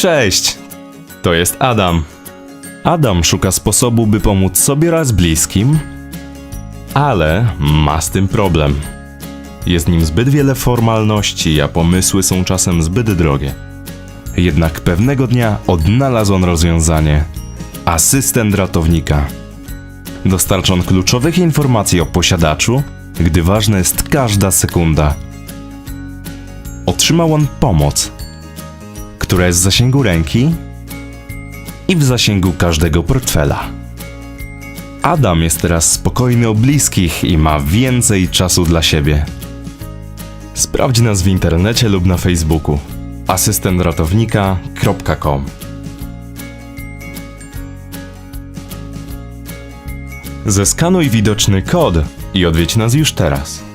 Cześć! To jest Adam. Adam szuka sposobu, by pomóc sobie oraz bliskim, ale ma z tym problem. Jest nim zbyt wiele formalności, a pomysły są czasem zbyt drogie. Jednak pewnego dnia odnalazł on rozwiązanie. Asystent ratownika. Dostarcza on kluczowych informacji o posiadaczu, gdy ważna jest każda sekunda. Otrzymał on pomoc, która jest w zasięgu ręki i w zasięgu każdego portfela. Adam jest teraz spokojny o bliskich i ma więcej czasu dla siebie. Sprawdź nas w internecie lub na Facebooku asystentratownika.com Zeskanuj widoczny kod i odwiedź nas już teraz.